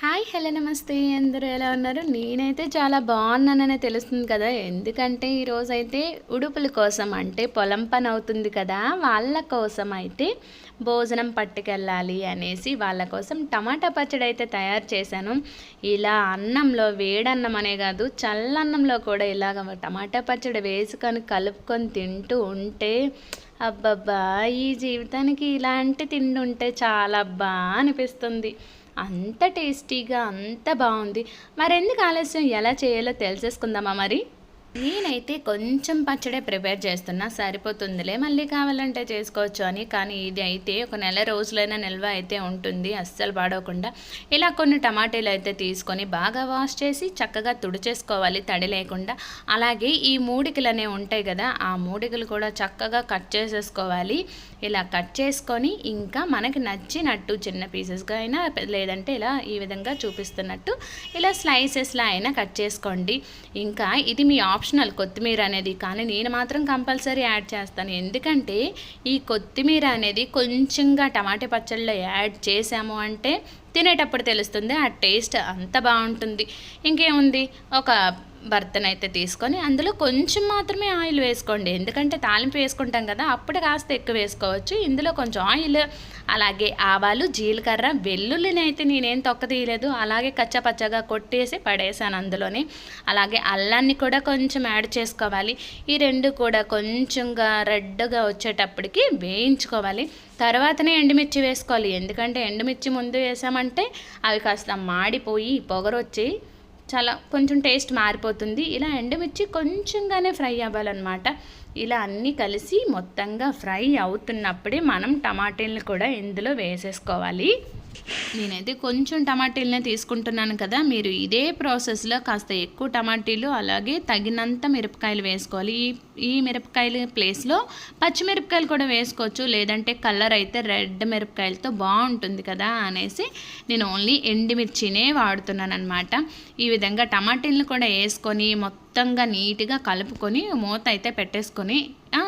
Hi hello నమస్తే. అందరూ ఎలా ఉన్నారు? నేనైతే చాలా బాగున్నానని తెలుస్తుంది కదా. ఎందుకంటే ఈరోజు అయితే ఉడుపుల కోసం అంటే పొలం పని అవుతుంది కదా. వాళ్ళ కోసం అయితే భోజనం పట్టుకెళ్ళాలి అనేసి వాళ్ళ కోసం టమాటా పచ్చడి అయితే తయారు చేశాను. ఇలా అన్నంలో వేడన్నం అనే కాదు చల్లన్నంలో కూడా ఇలాగ టమాటా పచ్చడి వేసుకొని కలుపుకొని తింటూ ఉంటే అబ్బబ్బా ఈ జీవితానికి ఇలాంటి తిండి ఉంటే చాలా అబ్బా అనిపిస్తుంది. అంత టేస్టీగా అంత బాగుంది. మరెందుకు ఆలస్యం? ఎలా చేయాలో తెలిసేసుకుందామా మరి? నేనైతే కొంచెం పచ్చడే ప్రిపేర్ చేస్తున్నా సరిపోతుందిలే. మళ్ళీ కావాలంటే చేసుకోవచ్చు అని. కానీ ఇది అయితే ఒక నెల రోజులైనా నిల్వ అయితే ఉంటుంది. అస్సలు పాడవకుండా ఇలా కొన్ని టమాటాలు అయితే తీసుకొని బాగా వాష్ చేసి చక్కగా తుడిచేసుకోవాలి. తడి లేకుండా. అలాగే ఈ మూడికలు అనేవి ఉంటాయి కదా ఆ మూడికలు కూడా చక్కగా కట్ చేసేసుకోవాలి. ఇలా కట్ చేసుకొని ఇంకా మనకి నచ్చినట్టు చిన్న పీసెస్గా అయినా లేదంటే ఇలా ఈ విధంగా చూపిస్తున్నట్టు ఇలా స్లైసెస్లా అయినా కట్ చేసుకోండి. ఇంకా ఇది మీ ఆప్షన్ ఆప్షనల్ కొత్తిమీర అనేది. కానీ నేను మాత్రం కంపల్సరీ యాడ్ చేస్తాను. ఎందుకంటే ఈ కొత్తిమీర అనేది కొంచెంగా టమాటా పచ్చళ్ళలో యాడ్ చేసాము అంటే తినేటప్పుడు తెలుస్తుంది ఆ టేస్ట్ అంత బాగుంటుంది. ఇంకేముంది? ఒక భర్తనైతే తీసుకొని అందులో కొంచెం మాత్రమే ఆయిల్ వేసుకోండి. ఎందుకంటే తాలింపు వేసుకుంటాం కదా అప్పుడు కాస్త ఎక్కువ వేసుకోవచ్చు. ఇందులో కొంచెం ఆయిల్ అలాగే ఆవాలు జీలకర్ర వెల్లుల్లిని అయితే నేనేం తొక్క తీయలేదు. అలాగే కచ్చపచ్చగా కొట్టేసి పడేసాను అందులోని. అలాగే అల్లాన్ని కూడా కొంచెం యాడ్ చేసుకోవాలి. ఈ రెండు కూడా కొంచెంగా రెడ్గా వచ్చేటప్పటికి వేయించుకోవాలి. తర్వాతనే ఎండుమిర్చి వేసుకోవాలి. ఎందుకంటే ఎండుమిర్చి ముందు వేసామంటే అవి కాస్త మాడిపోయి పొగరొచ్చి చాలా కొంచెం టేస్ట్ మారిపోతుంది. ఇలా ఎండుమిర్చి కొంచెంగానే ఫ్రై అవ్వాలన్నమాట. ఇలా అన్నీ కలిసి మొత్తంగా ఫ్రై అవుతున్నప్పుడే మనం టమాటాలను కూడా ఇందులో వేసేసుకోవాలి. నేనైతే కొంచెం టమాటీలనే తీసుకుంటున్నాను కదా మీరు ఇదే ప్రాసెస్లో కాస్త ఎక్కువ టమాటీలు అలాగే తగినంత మిరపకాయలు వేసుకోవాలి. ఈ ఈ మిరపకాయల ప్లేస్లో పచ్చిమిరపకాయలు కూడా వేసుకోవచ్చు లేదంటే కలర్ అయితే రెడ్ మిరపకాయలతో బాగుంటుంది కదా అనేసి నేను ఓన్లీ ఎండిమిర్చినే వాడుతున్నాను అనమాట ఈ విధంగా టమాటీలను కూడా వేసుకొని మొత్తం మొత్తంగా నీట్గా కలుపుకొని మూత అయితే పెట్టేసుకొని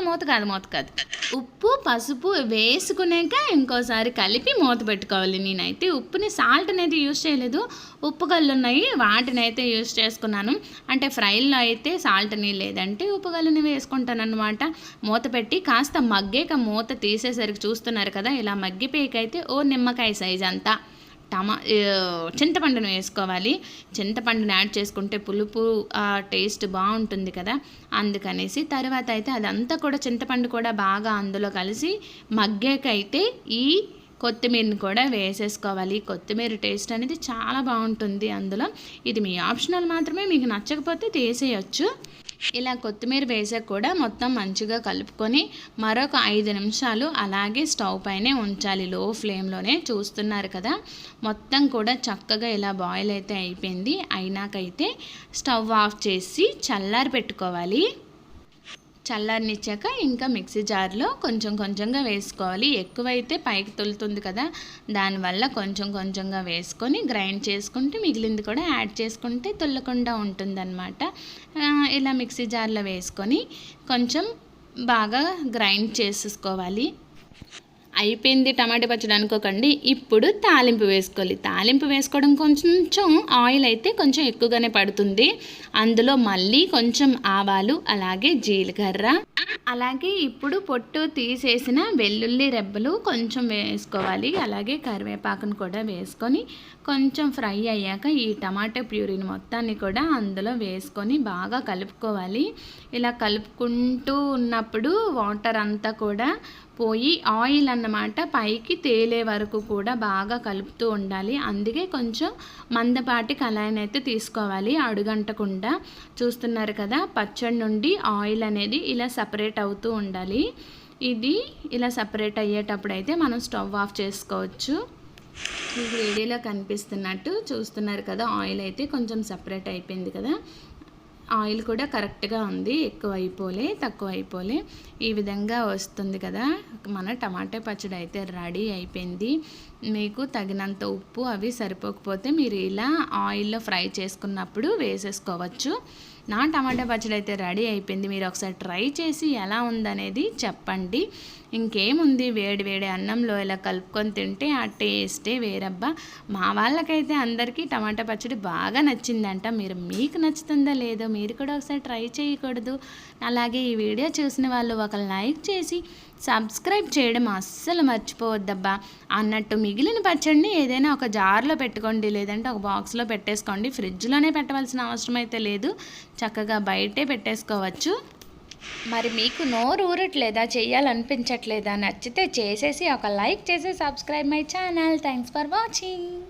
మూత కాదు మూత కాదు. ఉప్పు పసుపు వేసుకునేక ఇంకోసారి కలిపి మూత పెట్టుకోవాలి నేనైతే. ఉప్పుని సాల్ట్ అనేది యూజ్ చేయలేదు. ఉప్పు గల్లు ఉన్నాయి వాటిని అయితే యూజ్ చేసుకున్నాను. అంటే ఫ్రైల్లో అయితే సాల్ట్ని లేదంటే ఉప్పు గల్లుని వేసుకుంటాను మూత పెట్టి కాస్త మగ్గేక మూత తీసేసరికి చూస్తున్నారు కదా ఇలా మగ్గిపోయికైతే ఓ నిమ్మకాయ సైజ్ అంతా టమా చింతపండును వేసుకోవాలి. చింతపండుని యాడ్ చేసుకుంటే పులుపు ఆ టేస్ట్ బాగుంటుంది కదా. అందుకనేసి తర్వాత అయితే అదంతా కూడా చింతపండు కూడా బాగా అందులో కలిసి మగ్గాకైతే ఈ కొత్తిమీరని కూడా వేసేసుకోవాలి. కొత్తిమీర టేస్ట్ అనేది చాలా బాగుంటుంది అందులో. ఇది మీ ఆప్షనల్ మాత్రమే మీకు నచ్చకపోతే తీసేయచ్చు. ఇలా కొత్తిమీర వేసాక కూడా మొత్తం మంచిగా కలుపుకొని మరొక ఐదు నిమిషాలు అలాగే స్టవ్ పైనే ఉంచాలి. లో ఫ్లేమ్లోనే చూస్తున్నారు కదా. మొత్తం కూడా చక్కగా ఇలా బాయిల్ అయితే అయిపోయింది. అయినాకైతే స్టవ్ ఆఫ్ చేసి చల్లారి పెట్టుకోవాలి చల్లారనిచ్చాక ఇంకా మిక్సీ జార్లో కొంచెం కొంచెంగా వేసుకోవాలి. ఎక్కువైతే పైకి తొలుతుంది కదా దానివల్ల కొంచెం కొంచెంగా వేసుకొని గ్రైండ్ చేసుకుంటే మిగిలింది కూడా యాడ్ చేసుకుంటే తొల్లకుండా ఉంటుందన్నమాట. ఇలా మిక్సీ జార్లో వేసుకొని కొంచెం బాగా గ్రైండ్ చేసేసుకోవాలి. అయిపోయింది టమాటా పచ్చడి అనుకోకండి. ఇప్పుడు తాలింపు వేసుకోవాలి. తాలింపు వేసుకోవడం కొంచెం ఆయిల్ అయితే కొంచెం ఎక్కువగానే పడుతుంది. అందులో మళ్ళీ కొంచెం ఆవాలు అలాగే జీలకర్ర. అలాగే ఇప్పుడు పొట్టు తీసేసిన వెల్లుల్లి రెబ్బలు కొంచెం వేసుకోవాలి. అలాగే కరివేపాకును కూడా వేసుకొని కొంచెం ఫ్రై అయ్యాక ఈ టమాటా ప్యూరీని మొత్తాన్ని కూడా అందులో వేసుకొని బాగా కలుపుకోవాలి. ఇలా కలుపుకుంటూ ఉన్నప్పుడు వాటర్ అంతా కూడా పోయి ఆయిల్ అన్నమాట పైకి తేలే వరకు కూడా బాగా కలుపుతూ ఉండాలి. అందుకే కొంచెం మందపాటి కళాయిని అయితే తీసుకోవాలి అడుగంటకుండా. చూస్తున్నారు కదా పచ్చడి నుండి ఆయిల్ అనేది ఇలా సపరేట్ అవుతూ ఉండాలి. ఇది ఇలా సపరేట్ అయ్యేటప్పుడు అయితే మనం స్టవ్ ఆఫ్ చేసుకోవచ్చు. మీకు వీడియోలో కనిపిస్తున్నట్టు చూస్తున్నారు కదా ఆయిల్ అయితే కొంచెం సపరేట్ అయిపోయింది కదా. ఆయిల్ కూడా కరెక్ట్గా ఉంది ఎక్కువ అయిపోలే తక్కువ అయిపోలే. ఈ విధంగా వస్తుంది కదా. మన టమాటా పచ్చడి అయితే రెడీ అయిపోయింది. మీకు తగినంత ఉప్పు అవి సరిపోకపోతే మీరు ఇలా ఆయిల్లో ఫ్రై చేసుకున్నప్పుడు వేసేసుకోవచ్చు. నా టమాటా పచ్చడి అయితే రెడీ అయిపోయింది. మీరు ఒకసారి ట్రై చేసి ఎలా ఉందనేది చెప్పండి. ఇంకేముంది? వేడి వేడి అన్నంలో ఇలా కలుపుకొని తింటే ఆ టేస్టే వేరబ్బా. మా వాళ్ళకైతే అందరికీ టమాటా పచ్చడి బాగా నచ్చిందంట. మీరు మీకు నచ్చుతుందో లేదో మీరు కూడా ఒకసారి ట్రై చేయకూడదు. అలాగే ఈ వీడియో చూసిన వాళ్ళు ఒక లైక్ చేసి సబ్స్క్రైబ్ చేయడం అస్సలు మర్చిపోవద్దబ్బా. అన్నట్టు మిగిలిన పచ్చడిని ఏదైనా ఒక జార్లో పెట్టుకోండి లేదంటే ఒక బాక్స్లో పెట్టేసుకోండి. ఫ్రిడ్జ్లోనే పెట్టవలసిన అవసరం అయితే లేదు. చక్కగా బయటే పెట్టేసుకోవచ్చు. మరి మీకు నోరు ఊరట్లేదా? చెయ్యాలనిపించట్లేదా? నచ్చితే చేసేసి ఒక లైక్ చేసి subscribe my channel. Thanks for watching.